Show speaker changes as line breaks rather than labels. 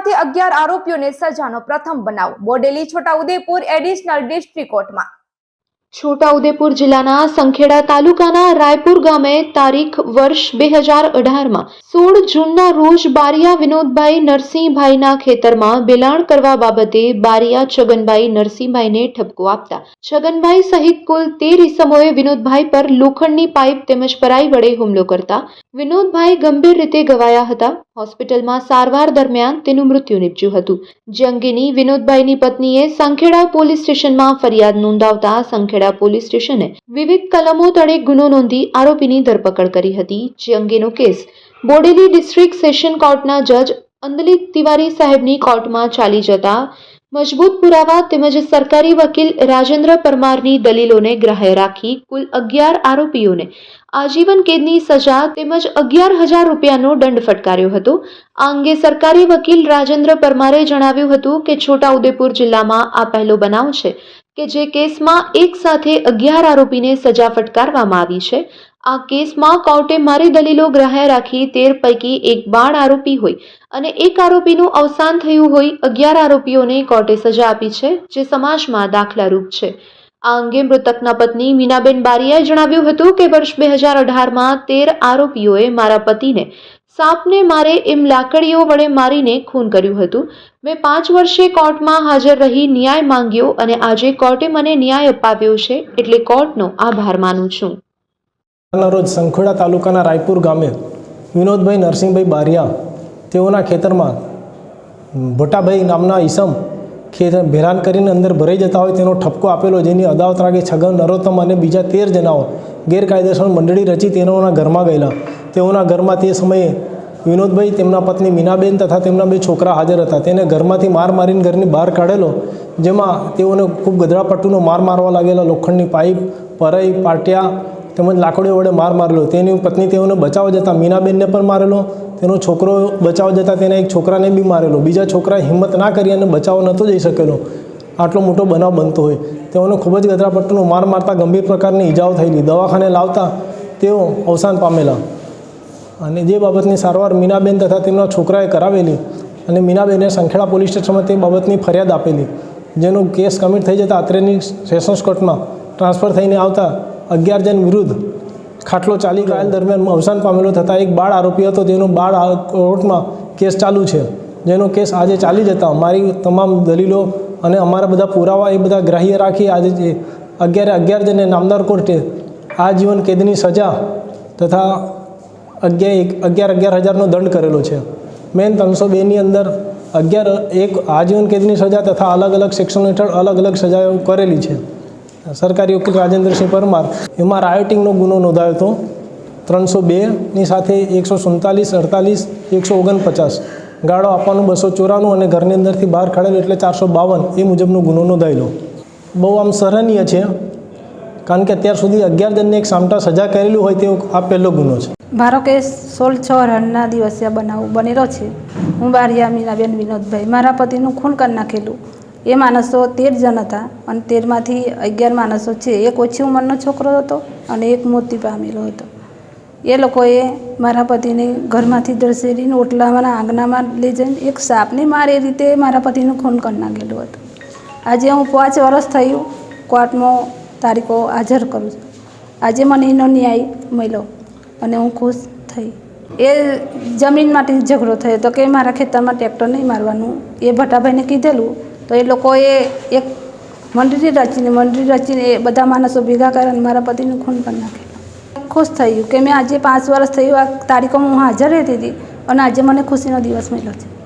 સાથે અગિયાર આરોપીઓને સજાનો પ્રથમ બનાવ. બોડેલી છોટાઉદેપુર એડિશનલ ડિસ્ટ્રિક્ટ કોર્ટમાં.
છોટાઉદેપુર જિલ્લાના સંખેડા તાલુકાના રાયપુર ગામે તારીખ વર્ષ બે હજાર અઢારમાં સોળ જૂનના રોજ બારિયા વિનોદભાઈ નરસિંહભાઈના ખેતરમાં બેલાણ કરવા બાબતે બારિયા છગનભાઈ નરસિંહભાઈને ઠપકો આપતા. છગનભાઈ સહિત કુલ તેર ઇસમોએ વિનોદભાઈ પર લોખંડની પાઇપ તેમજ પરાઈ વડે હુમલો કરતા વિનોદભાઈ ગંભીર રીતે ઘવાયા હતા. હોસ્પિટલમાં સારવાર દરમિયાન તેનું મૃત્યુ નીપજ્યું હતું. જે અંગેની વિનોદભાઈની પત્નીએ સંખેડા પોલીસ સ્ટેશનમાં ફરિયાદ નોંધાવતા સંખેડા પોલીસ સ્ટેશને વિવિધ કલમો તળે ગુનો નોંધી આરોપીની ધરપકડ કરી હતી. જે અંગેનો કેસ બોડેલી ડિસ્ટ્રિક્ટ સેશન કોર્ટના જજ અંદલિત તિવારી સાહેબની કોર્ટમાં ચાલી જતા મજબૂત પુરાવા તેમજ સરકારી વકીલ રાજેન્દ્ર પરમારની દલીલોને ગ્રાહ્ય રાખી કુલ અગિયાર આરોપીઓને આજીવન કેદની સજા તેમજ અગિયાર હજાર રૂપિયાનો દંડ ફટકાર્યો હતો. આ અંગે સરકારી વકીલ રાજેન્દ્ર પરમારે જણાવ્યું હતું કે છોટાઉદેપુર જિલ્લામાં આ પહેલો બનાવ છે. કે જે કેસમાં એક સાથે અગિયાર આરોપીને સજા ફટકારવામાં આવી છે. આ કેસમાં કોર્ટે મારી દલીલો ગ્રાહ્ય રાખી તેર પૈકી એક બાળ આરોપી હોય અને એક આરોપીનું અવસાન થયું હોય અગિયાર આરોપીઓને કોર્ટે સજા આપી છે, જે સમાજમાં દાખલારૂપ છે. આ અંગે મૃતકના પત્ની મીનાબેન બારિયાએ જણાવ્યું હતું કે વર્ષ બે હજાર અઢારમાં તેર આરોપીઓએ મારા પતિને સાપને મારે એમ લાકડીઓ વડે મારીને ખૂન કર્યું હતું. મેં પાંચ વર્ષે કોર્ટમાં હાજર રહી ન્યાય માંગ્યો અને આજે કોર્ટે મને ન્યાય અપાવ્યો છે એટલે કોર્ટનો આભાર માનું છું.
રોજ સંખોડા તાલુકાના રાયપુર ગામે વિનોદભાઈ નરસિંહભાઈ બારિયા તેઓના ખેતરમાં ભોટાભાઈ નામના ઈસમ ખેતર ભેરાન કરીને અંદર ભરાઈ જતા હોય તેનો ઠપકો આપેલો જેની અદાવત રાગે છગન, નરોત્તમ અને બીજા તેર જણાઓ ગેરકાયદેસર મંડળી રચી તેઓના ઘરમાં ગયેલા. તેઓના ઘરમાં તે સમયે વિનોદભાઈ, તેમના પત્ની મીનાબેન તથા તેમના બે છોકરા હાજર હતા. તેને ઘરમાંથી માર મારીને ઘરની બહાર કાઢેલો, જેમાં તેઓને ખૂબ ગધરાપટ્ટુનો માર મારવા લાગેલા લોખંડની પાઇપ, પરઈ, પાટિયા તેમજ લાકડીઓ વડે માર મારેલો. તેની પત્ની તેઓને બચાવવા જતાં મીનાબેનને પણ મારેલો. તેનો છોકરો બચાવવા જતાં તેના એક છોકરાને બી મારેલો. બીજા છોકરાએ હિંમત ના કરી અને બચાવવા નહોતો જઈ શકેલો. આટલો મોટો બનાવ બનતો હોય. તેઓને ખૂબ જ ગધરાપટ્ટુનો માર મારતા ગંભીર પ્રકારની ઈજાઓ થયેલી. દવાખાને લાવતા તેઓ અવસાન પામેલા. અને જે બાબતની સારવાર મીનાબેન તથા તેમના છોકરાએ કરાવેલી અને મીનાબેને સંખેડા પોલીસ સ્ટેશનમાં તે બાબતની ફરિયાદ આપેલી, જેનો કેસ કમિટ થઈ જતાં અત્રેની સેશન્સ કોર્ટમાં ટ્રાન્સફર થઈને આવતા અગિયાર જણ વિરુદ્ધ ખાટલો ચાલી ટ્રાયલ દરમિયાન અવસાન પામેલો થતાં એક બાળ આરોપી હતો તેનો બાળ કોર્ટમાં કેસ ચાલુ છે. જેનો કેસ આજે ચાલી જતા મારી તમામ દલીલો અને અમારા બધા પુરાવા એ બધા ગ્રાહ્ય રાખી આજે અગિયારે અગિયાર જણને નામદાર કોર્ટે આજીવન કેદની સજા તથા અગિયાર એક અગિયાર અગિયાર હજારનો દંડ કરેલો છે. મેન ત્રણસો બેની અંદર અગિયાર એક આજીવન કેદની સજા તથા અલગ અલગ સેક્શન હેઠળ અલગ અલગ સજાઓ કરેલી છે. સરકારી વકીલ રાજેન્દ્રસિંહ પરમાર, એમાં રાયોટિંગનો ગુનો નોંધાયો હતો. ત્રણસો બેની સાથે એકસો સુડતાલીસ, અડતાલીસ, એકસો ઓગણપચાસ. ગાળો આપવાનું બસો ચોરાણું અને ઘરની અંદરથી બહાર કાઢેલું એટલે ચારસો બાવન એ મુજબનો ગુનો નોંધાયેલો. બહુ આમ સરાહનીય છે, કારણ કે અત્યાર સુધી અગિયાર જણને એક સામટા સજા કરેલું હોય તેવો આ પહેલો ગુનો છે.
મારો કેસ સોળ છ રનના દિવસે બનાવ બનેલો છે. હું બારિયા મીનાબેન વિનોદભાઈ, મારા પતિનું ખૂન કરી નાખેલું. એ માણસો તેર જણ હતા અને તેરમાંથી અગિયાર માણસો છે. એક ઓછી ઉંમરનો છોકરો હતો અને એક મોતી પામેલો હતો. એ લોકોએ મારા પતિને ઘરમાંથી દર્શેરીને ઓટલામાંના આંગણામાં લઈ જઈને એક સાપને મારે એ રીતે મારા પતિનું ખૂન કરી નાખેલું હતું. આજે હું પાંચ વર્ષ થયું કોર્ટમાં તારીખો હાજર કરું છું. આજે મને એનો ન્યાય મળ્યો અને હું ખુશ થઈ. એ જમીન માટે ઝઘડો થયો તો કે મારા ખેતરમાં ટ્રેક્ટર નહીં મારવાનું. એ ભટ્ટાભાઈને કીધેલું તો એ લોકોએ એક મંડળી રચીને મંડળી રચીને એ બધા માણસો ભેગા કરીને મારા પતિનું ખૂન કરી નાખેલું. ખુશ થયું કે મેં આજે પાંચ વર્ષ થયું, આ તારીખોમાં હું હાજર રહેતી હતી અને આજે મને ખુશીનો દિવસ મળ્યો છે.